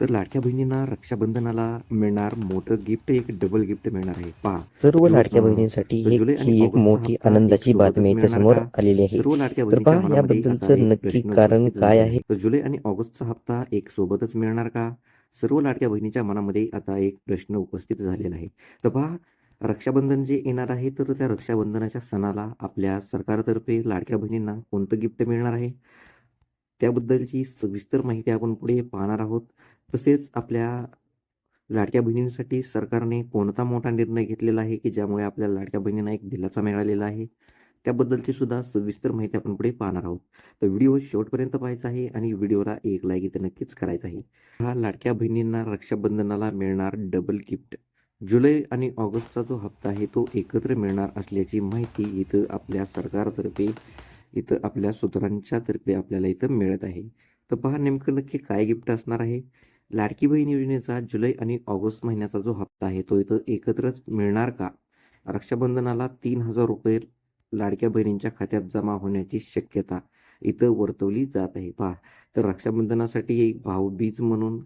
तर लाडक्या बहिणींना रक्षाबंधनाला मिळणार मोठं गिफ्ट एक डबल गिफ्ट मिळणार आहे. पहा. सर्व लाडक्या बहिणींसाठी ही एक मोठी आनंदाची बातमी इथे समोर? आलेली आहे. सर्व लाडक्या याबद्दलचं एक नक्की कारण काय आहे? तर जुलै आणि ऑगस्टचा हप्ता एक सोबतच मिळणार का? सर्व लाडक्या बहिणीच्या मनामध्ये आता एक प्रश्न उपस्थित झालेला आहे. तर पहा रक्षाबंधन जे येणार आहे तर त्या रक्षाबंधनाच्या सणाला आपल्या सरकारतर्फे लाडक्या बहिणींना कोणतं गिफ्ट मिळणार आहे? त्याबद्दलची सविस्तर माहिती आपण पुढे पाहणार आहोत. तसेच आपल्या लाडक्या बहिणींसाठी सरकारने कोणता मोठा निर्णय घेतलेला आहे की ज्यामुळे आपल्या लाडक्या बहिणींना एक दिलासा मिळालेला आहे त्याबद्दलची सुद्धा सविस्तर माहिती आपण पुढे पाहणार आहोत. तर व्हिडिओ शेवटपर्यंत पाहायचा आहे आणि व्हिडिओला एक लाईक इथं नक्कीच करायचा आहे. हा लाडक्या बहिणींना रक्षाबंधनाला मिळणार डबल गिफ्ट जुलै आणि ऑगस्टचा जो हप्ता आहे तो एकत्र मिळणार असल्याची माहिती इथं आपल्या सरकारतर्फे इथं आपल्या सूत्रांच्या तर्फे आपल्याला इथं मिळत आहे. तर पहा नेमकं नक्की काय गिफ्ट असणार आहे? लाडकी बहीण योजनेचा जुलै आणि ऑगस्ट महिन्याचा जो हप्ता आहे तो इथं एकत्रच मिळणार का? रक्षाबंधनाला तीन हजार रुपये लाडक्या बहिणींच्या खात्यात जमा होण्याची शक्यता इथं वर्तवली जात आहे. पहा तर रक्षाबंधनासाठी एक भाऊबीज म्हणून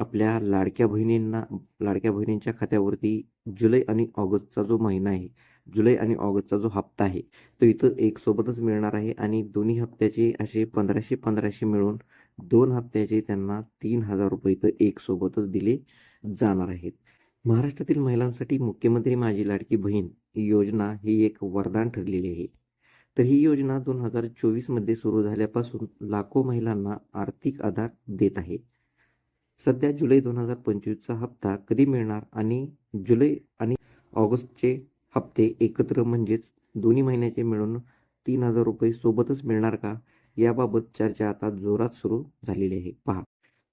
आपल्या लाडक्या बहिणींना लाडक्या बहिणींच्या खात्यावरती जुलै आणि ऑगस्टचा जो महिना आहे जुलै आणि ऑगस्टचा जो हप्ता आहे तो इथं एक सोबतच मिळणार आहे आणि दोन्ही हप्त्याचे असे पंधराशे पंधराशे मिळून दोन हप्त्याचे त्यांना तीन हजार रुपये इथं एक सोबतच दिले जाणार आहेत. महाराष्ट्रातील महिलांसाठी मुख्यमंत्री माझी लाडकी बहीण योजना ही एक वरदान ठरलेली आहे. तर ही योजना दोन हजार चोवीसमध्ये सुरू झाल्यापासून लाखो महिलांना आर्थिक आधार देत आहे. सध्या जुलै दोन हजार पंचवीसचा हप्ता कधी मिळणार आणि जुलै आणि ऑगस्टचे हप्ते एकत्र म्हणजेच दोन्ही महिन्याचे मिळून तीन हजार रुपये सोबतच मिळणार का? याबाबत चर्चा आता जोरात सुरू झालेली आहे. पहा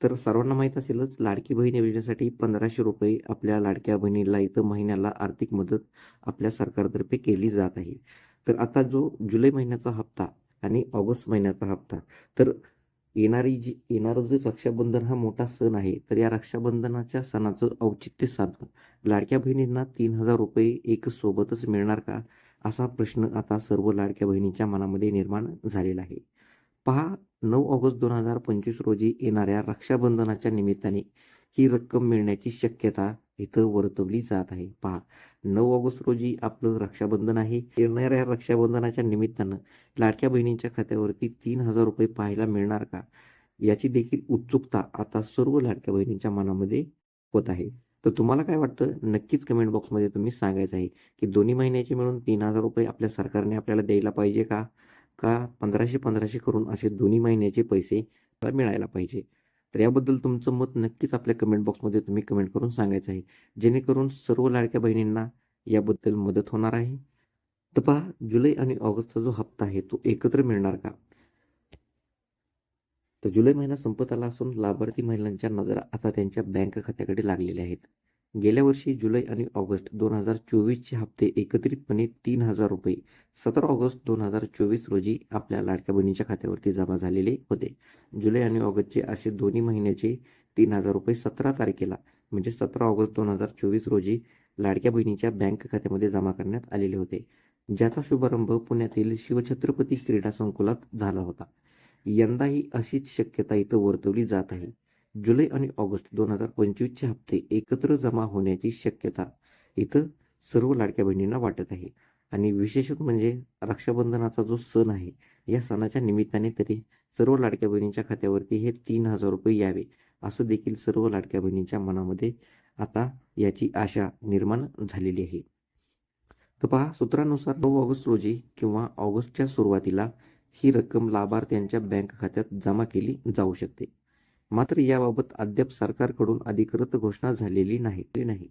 तर सर्वांना माहीत असेलच लाडकी बहीण योजनेसाठी पंधराशे रुपये आपल्या लाडक्या बहिणीला इथं महिन्याला आर्थिक मदत आपल्या सरकारतर्फे केली जात आहे. तर आता जो जुलै महिन्याचा हप्ता आणि ऑगस्ट महिन्याचा हप्ता तर येणारी जी येणारं जे रक्षाबंधन हा मोठा सण आहे तर या रक्षाबंधनाच्या सणाचं औचित्य साधून लाडक्या बहिणींना तीन हजार रुपये एक सोबतच मिळणार का असा प्रश्न आता सर्व लाडक्या बहिणींच्या मनामध्ये निर्माण झालेला आहे. पहा नऊ ऑगस्ट दोन हजार पंचवीस रोजी येणाऱ्या रक्षाबंधनाच्या निमित्ताने ही रक्कम मिळण्याची शक्यता इथं वर्तवली जात आहे. पहा नऊ ऑगस्ट रोजी आपलं रक्षाबंधन आहे. येणाऱ्या रक्षाबंधनाच्या निमित्तानं लाडक्या बहिणींच्या खात्यावरती तीन हजार रुपये पाहायला मिळणार का? याची देखील उत्सुकता आता सर्व लाडक्या बहिणींच्या मनामध्ये होत आहे. तर तुम्हाला काय वाटतं? नक्कीच कमेंट बॉक्समध्ये तुम्ही सांगायचं आहे की दोन्ही महिन्याचे मिळून तीन हजार रुपये आपल्या सरकारने आपल्याला द्यायला पाहिजे का? का पंधराशे पंधराशे करून असे दोन्ही महिन्याचे पैसे मिळायला पाहिजे? तर याबद्दल तुमचं मत नक्कीच आपल्या कमेंट बॉक्समध्ये तुम्ही कमेंट करून सांगायचं आहे. जेणेकरून सर्व लाडक्या बहिणींना याबद्दल मदत होणार आहे. तर पहा जुलै आणि ऑगस्टचा जो हप्ता आहे तो एकत्र मिळणार का? तर जुलै महिना संपत आला असून लाभार्थी महिलांच्या नजरा आता त्यांच्या बँक खात्याकडे लागलेल्या आहेत. गेल्या वर्षी जुलै आणि ऑगस्ट दोन हजार चोवीसचे हप्ते एकत्रितपणे तीन हजार रुपये. सतरा ऑगस्ट दोन हजार चोवीस रोजी आपल्या लाडक्या बहिणीच्या खात्यावरती जमा झालेले होते. जुलै आणि ऑगस्टचे असे दोन्ही महिन्याचे तीन हजार रुपये सतरा तारखेला म्हणजे सतरा ऑगस्ट दोन हजार चोवीस रोजी लाडक्या बहिणीच्या बँक खात्यामध्ये जमा करण्यात आलेले होते ज्याचा शुभारंभ पुण्यातील शिवछत्रपती क्रीडा संकुलात झाला होता. यंदाही अशीच शक्यता इथं वर्तवली जात आहे. जुलै आणि ऑगस्ट दोन हजार पंचवीसचे हप्ते एकत्र जमा होण्याची शक्यता इथं सर्व लाडक्या बहिणींना वाटत आहे. आणि विशेषत म्हणजे रक्षाबंधनाचा जो सण आहे या सणाच्या निमित्ताने तरी सर्व लाडक्या बहिणींच्या खात्यावरती हे तीन हजार रुपये यावे असं देखील सर्व लाडक्या बहिणींच्या मनामध्ये आता याची आशा निर्माण झालेली आहे. तर पहा सूत्रानुसार नऊ ऑगस्ट रोजी किंवा ऑगस्टच्या सुरुवातीला ही रक्कम लाभार्थ्यांच्या बँक खात्यात जमा केली जाऊ शकते. मात्र याबाबत अद्याप सरकारकडून अधिकृत घोषणा झालेली नाही. नाही.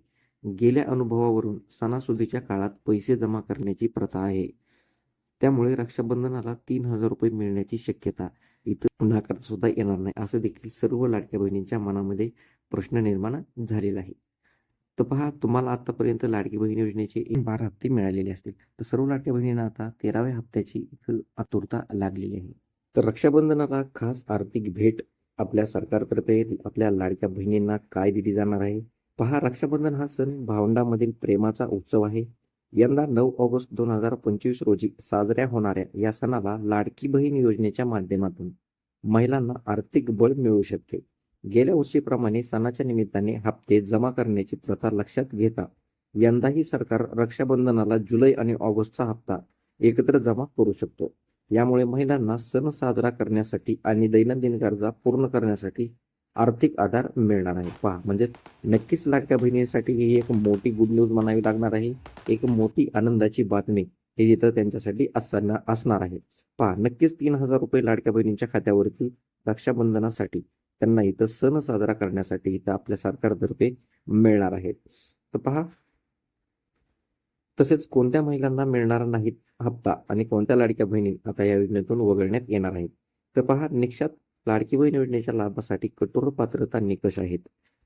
गेल्या अनुभवावरून सणासुदीच्या काळात पैसे जमा करण्याची प्रथा आहे. त्यामुळे रक्षाबंधनाला तीन हजार रुपये मिळण्याची शक्यता इथं नाकारता सुद्धा येणार नाही असं देखील सर्व लाडक्या बहिणींच्या मनामध्ये प्रश्न निर्माण झालेला आहे. तर पहा तुम्हाला आतापर्यंत लाडकी बहीण योजनेचे बारा हप्ते मिळालेले असतील. तर सर्व लाडक्या बहिणींना आता तेराव्या हप्त्याची इथं आतुरता लागलेली आहे. तर रक्षाबंधनाला खास आर्थिक भेट आपल्या सरकारतर्फे आपल्या लाडक्या बहिणींना काय दिली जाणार आहे? पहा रक्षाबंधन हा सण भावंडामधील प्रेमाचा उत्सव आहे. यंदा नऊ ऑगस्ट दोन हजार पंचवीस रोजी साजऱ्या होणाऱ्या या सणाला लाडकी बहीण योजनेच्या माध्यमातून महिलांना आर्थिक बळ मिळू शकते. गेल्या वर्षीप्रमाणे सणाच्या निमित्ताने हप्ते जमा करण्याची प्रथा लक्षात घेता यंदाही सरकार रक्षाबंधनाला जुलै आणि ऑगस्टचा हप्ता एकत्र जमा करू शकतो. यामुळे महिलांना सण साजरा करण्यासाठी आणि दैनंदिन गरजा पूर्ण करण्यासाठी आर्थिक आधार मिळणार आहे. पहा म्हणजे नक्कीच लाडक्या बहिणीसाठी ही एक मोठी गुड न्यूज म्हणावी लागणार आहे. एक मोठी आनंदाची बातमी हे तिथं त्यांच्यासाठी असणार असणार आहे. पहा नक्कीच तीन हजार रुपये लाडक्या बहिणींच्या खात्यावरती रक्षाबंधनासाठी त्यांना इथं सण साजरा करण्यासाठी इथं आपल्या सरकारतर्फे मिळणार आहेत तर पहा तसेच कोणत्या महिलांना मिळणार नाहीत हप्ता आणि कोणत्या लाडक्या बहिणी आता या योजनेतून वगळण्यात येणार आहेत? तर पहा निक्षात लाडकी बहीण योजनेच्या लाभासाठी कठोर पात्रता निकष आहेत.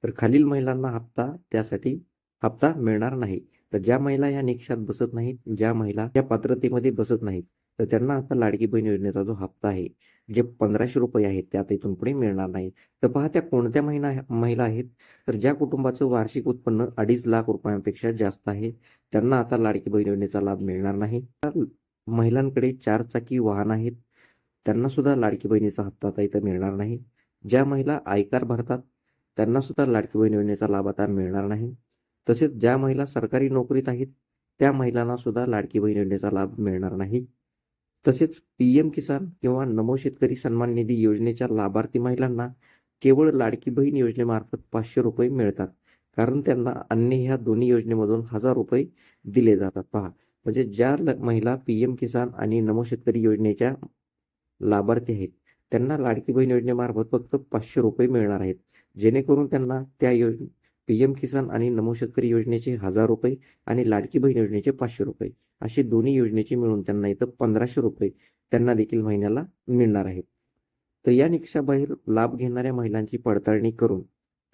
तर खालील महिलांना हप्ता त्यासाठी हप्ता मिळणार नाही. तर ज्या महिला या निकषात बसत नाहीत ज्या महिला या पात्रतेमध्ये बसत नाहीत तर त्यांना आता लाडकी बहीण योजनेचा जो हप्ता आहे जे पंधराशे रुपये आहेत ते आता इथून पुढे मिळणार नाही. तर पहा त्या कोणत्या महिला महिला आहेत? तर ज्या कुटुंबाचं वार्षिक उत्पन्न अडीच लाख रुपयांपेक्षा जास्त आहे त्यांना आता लाडकी बहीण योजनेचा लाभ मिळणार नाही. तर महिलांकडे चार चाकी वाहन आहेत त्यांना सुद्धा लाडकी बहिणीचा हप्ता आता इथं मिळणार नाही. ज्या महिला आयकर भरतात त्यांना सुद्धा लाडकी बहीण योजनेचा लाभ आता मिळणार नाही. तसेच ज्या महिला सरकारी नोकरीत आहेत त्या महिलांना सुद्धा लाडकी बहीण योजनेचा लाभ मिळणार नाही. तसेच पी एम किसान किंवा नमो शेतकरी सन्मान निधी योजनेच्या लाभार्थी महिलांना केवळ लाडकी बहीण योजनेमार्फत पाचशे रुपये मिळतात. कारण त्यांना अन्य ह्या दोन्ही योजनेमधून हजार रुपये दिले जातात. पहा म्हणजे ज्या ल- महिला पी एम किसान आणि नमो शेतकरी योजनेच्या लाभार्थी आहेत त्यांना लाडकी बहीण योजनेमार्फत फक्त पाचशे रुपये मिळणार आहेत. जेणेकरून त्यांना त्या योजने पी एम किसान आणि नमो शेतकरी योजनेचे हजार रुपये आणि लाडकी बहीण योजनेचे पाचशे रुपये. असे दोन्ही योजनेचे मिळून त्यांना इथं पंधराशे रुपये त्यांना देखील महिन्याला मिळणार आहे तर या निकषाबाहेर लाभ घेणाऱ्या महिलांची पडताळणी करून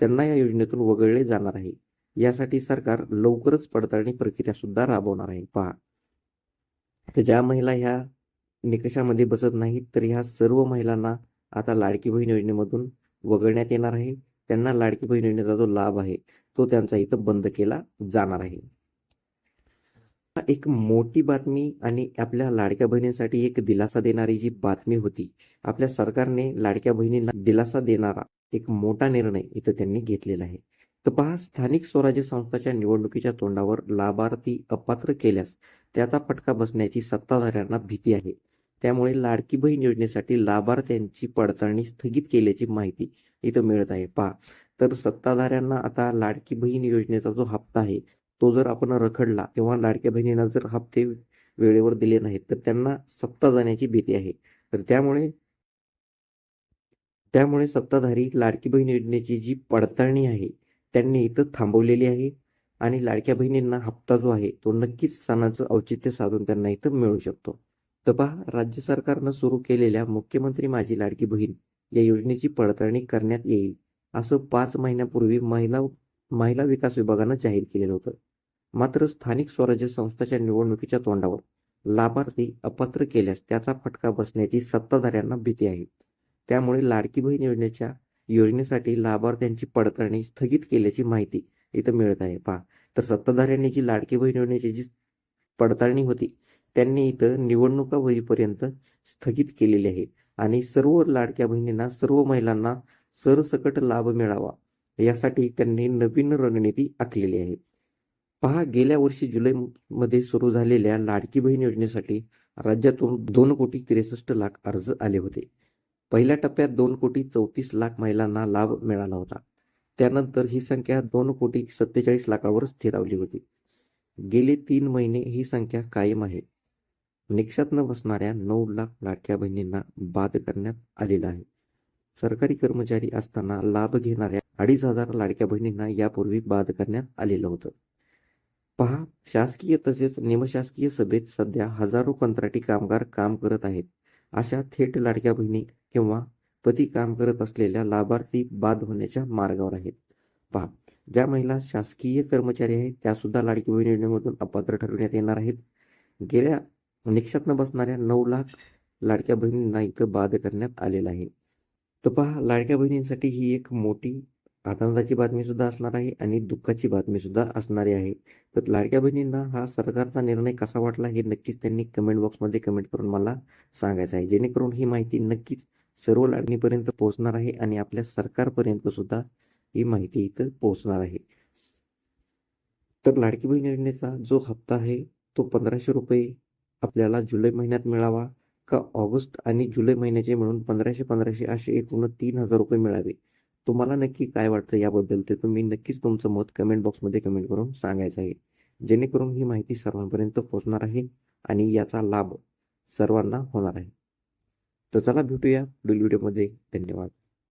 त्यांना या योजनेतून वगळले जाणार आहे. यासाठी सरकार लवकरच पडताळणी प्रक्रिया सुद्धा राबवणार आहे. पहा. तर ज्या महिला ह्या निकषामध्ये बसत नाहीत तर ह्या सर्व महिलांना आता लाडकी बहीण योजनेमधून वगळण्यात येणार आहे. त्यांना लाडकी बहीण योजनेचा जो लाभ आहे तो त्यांचा इथं बंद केला जाणार आहे. एक मोठी बातमी आणि आपल्या लाडक्या बहिणींसाठी एक दिलासा देणारी जी बातमी होती आपल्या सरकारने लाडक्या बहिणींना दिलासा देणारा एक मोठा निर्णय इथं त्यांनी घेतलेला आहे. तर पहा स्थानिक स्वराज्य संस्थाच्या निवडणुकीच्या तोंडावर लाभार्थी अपात्र केल्यास त्याचा फटका बसण्याची सत्ताधाऱ्यांना भीती आहे. त्यामुळे लाडकी बहीण योजनेसाठी लाभार्थ्यांची पडताळणी स्थगित केल्याची माहिती इथं मिळत आहे. पहा तर सत्ताधाऱ्यांना आता लाडकी बहीण योजनेचा जो हप्ता आहे तो जर आपण रखडला किंवा लाडक्या बहिणींना जर हप्ते वेळेवर दिले नाहीत तर त्यांना सत्ता जाण्याची भीती आहे. तर त्यामुळे त्यामुळे सत्ताधारी लाडकी बहीण योजनेची जी पडताळणी आहे त्यांनी इथं थांबवलेली आहे आणि लाडक्या बहिणींना हप्ता जो आहे तो नक्कीच सणाचं औचित्य साधून त्यांना इथं मिळू शकतो. तर पहा राज्य सरकारनं सुरू केलेल्या मुख्यमंत्री माझी लाडकी बहीण या योजनेची पडताळणी करण्यात येईल असं पाच महिन्यापूर्वी महिला महिला विकास विभागानं जाहीर केलेलं होतं. मात्र स्थानिक स्वराज्य संस्थाच्या निवडणुकीच्या तोंडावर लाभार्थी अपात्र केल्यास त्याचा फटका बसण्याची सत्ताधाऱ्यांना भीती आहे. त्यामुळे लाडकी बहीण योजनेच्या योजनेसाठी लाभार्थ्यांची पडताळणी स्थगित केल्याची माहिती इथं मिळत आहे. पहा तर सत्ताधाऱ्यांनी जी लाडकी बहीण योजनेची जी पडताळणी होती त्यांनी इथं निवडणुका होईपर्यंत स्थगित केलेली आहे. आणि सर्व लाडक्या बहिणींना सर्व महिलांना सरसकट लाभ मिळावा यासाठी त्यांनी नवीन रणनीती आखलेली आहे. पहा गेल्या वर्षी जुलैमध्ये सुरू झालेल्या लाडकी बहीण योजनेसाठी राज्यातून दोन कोटी त्रेसष्ट लाख अर्ज आले होते. पहिल्या टप्प्यात दोन कोटी चौतीस लाख महिलांना लाभ मिळाला होता. त्यानंतर ही संख्या दोन कोटी सत्तेचाळीस लाखावर स्थिरावली होती. गेले तीन महिने ही संख्या कायम आहे. निकषात न बसणाऱ्या नऊ लाख लाडक्या बहिणींना बाद करण्यात आलेला आहे. सरकारी कर्मचारी असताना लाभ घेणाऱ्या अडीच हजार लाडक्या बहिणींना यापूर्वी बाद करण्यात आलेलं होतं. पहा शासकीय तसेच निमशासकीय सभेत सध्या हजारो कंत्राटी कामगार काम करत आहेत. अशा थेट लाडक्या बहिणी किंवा पती काम करत असलेल्या लाभार्थी बाद होण्याच्या मार्गावर आहेत. पहा ज्या महिला शासकीय कर्मचारी आहेत त्या सुद्धा लाडकी बहिणीमधून अपात्र ठरवण्यात येणार आहेत. गेल्या निकषात न बसणाऱ्या नऊ लाख लाडक्या बहिणींना इथं बाद करण्यात आलेला आहे. तर पहा लाडक्या बहिणींसाठी ही एक मोठी आनंदाची बातमी सुद्धा असणार आहे आणि दुःखाची बातमी सुद्धा असणारी आहे. तर लाडक्या बहिणींना हा सरकारचा निर्णय कसा वाटला हे नक्कीच त्यांनी कमेंट बॉक्समध्ये कमेंट करून मला सांगायचं आहे. जेणेकरून ही माहिती नक्कीच सर्व लाडणीपर्यंत पोहोचणार आहे आणि आपल्या सरकारपर्यंत सुद्धा ही माहिती इथं पोहोचणार आहे. तर लाडकी बहीण योजनेचा जो हप्ता आहे तो पंधराशे रुपये आपल्याला जुलै महिन्यात मिळावा का ऑगस्ट आणि जुलै महिन्याचे मिळून पंधराशे पंधराशे असे एकूण तीन हजार रुपये मिळावे? तुम्हाला नक्की काय वाटतं याबद्दल ते तुम्ही नक्कीच तुमचं मत कमेंट बॉक्समध्ये कमेंट करून सांगायचं आहे. जेणेकरून ही माहिती सर्वांपर्यंत पोहोचणार आहे आणि याचा लाभ सर्वांना होणार आहे. तर चला भेटूया पुढील व्हिडिओमध्ये धन्यवाद.